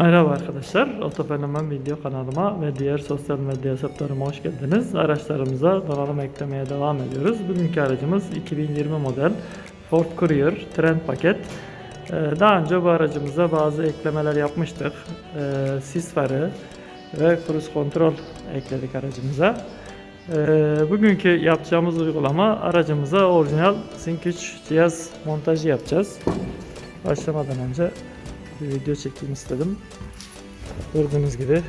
Merhaba arkadaşlar, Otofenomen video kanalıma ve diğer sosyal medya hesaplarıma hoş geldiniz. Araçlarımıza donanım eklemeye devam ediyoruz. Bugünkü aracımız 2020 model Ford Courier Trend paket. Ee, Daha önce bu aracımıza bazı eklemeler yapmıştık. Ee, Sis farı ve cruise kontrol ekledik aracımıza. Ee, Bugünkü yapacağımız uygulama aracımıza orijinal Sync 3 cihaz montajı yapacağız. Başlamadan önce bir video çekeyim istedim. Gördüğünüz gibi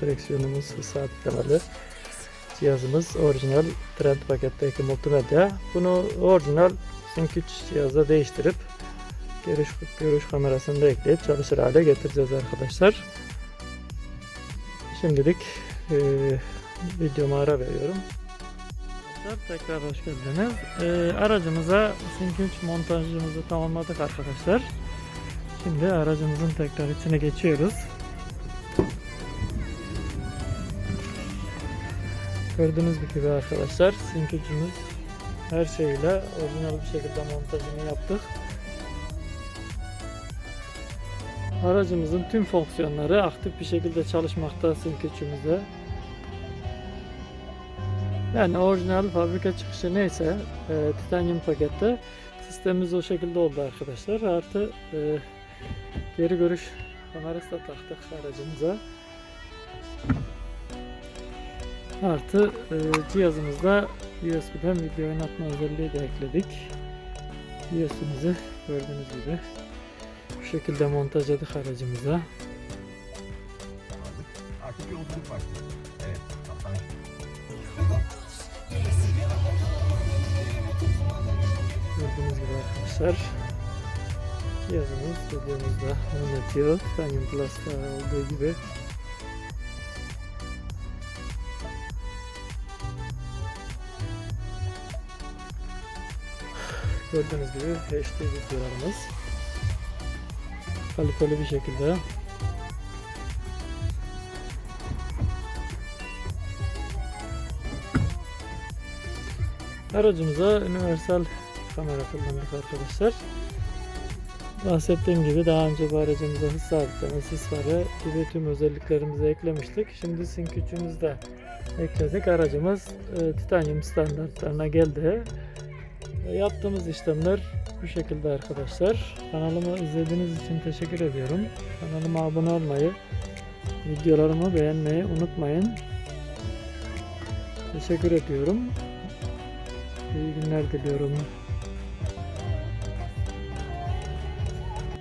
direksiyonumuz sabitlemeli. Cihazımız orijinal Trend paketteki multimedya. Bunu orijinal Sync 3 cihazda değiştirip görüş, görüş kamerasını da ekleyip çalışır hale getireceğiz arkadaşlar. Şimdilik eee videoma ara veriyorum. Arkadaşlar, Tekrar hoş geldiniz. Eee, aracımıza Sync 3 montajımızı tamamladık arkadaşlar. Şimdi aracımızın tekrar içine geçiyoruz. Gördüğünüz gibi arkadaşlar sinkücümüz her şeyle orijinal bir şekilde montajını yaptık. Aracımızın tüm fonksiyonları aktif bir şekilde çalışmakta sinkücümüzde. Yani orijinal fabrika çıkışı neyse e, titanyum pakette sistemimiz o şekilde oldu arkadaşlar. Artı e, Geri görüş kamerası da taktık aracımıza. Artı e, cihazımızda USB'den video oynatma özelliği de ekledik. USB'mizi gördüğünüz gibi bu şekilde montajladık aracımıza. Artık yolculuk. Evet, kaptan. Gördüğünüz gibi arkadaşlar cihazımız videomuzda oynatıyor. Titanium Plus'ta olduğu gibi. Gördüğünüz gibi HD videolarımız kaliteli bir şekilde Aracımıza universal kamera kullandık arkadaşlar. Bahsettiğim gibi daha önce bu aracımıza hız sabitleme, sis farı gibi tüm özelliklerimizi eklemiştik. Şimdi sync gücümüzü de ekledik. Aracımız e, titanyum standartlarına geldi. E, yaptığımız işlemler bu şekilde arkadaşlar. Kanalımı izlediğiniz için teşekkür ediyorum. Kanalıma abone olmayı, videolarımı beğenmeyi unutmayın. Teşekkür ediyorum. İyi günler diliyorum.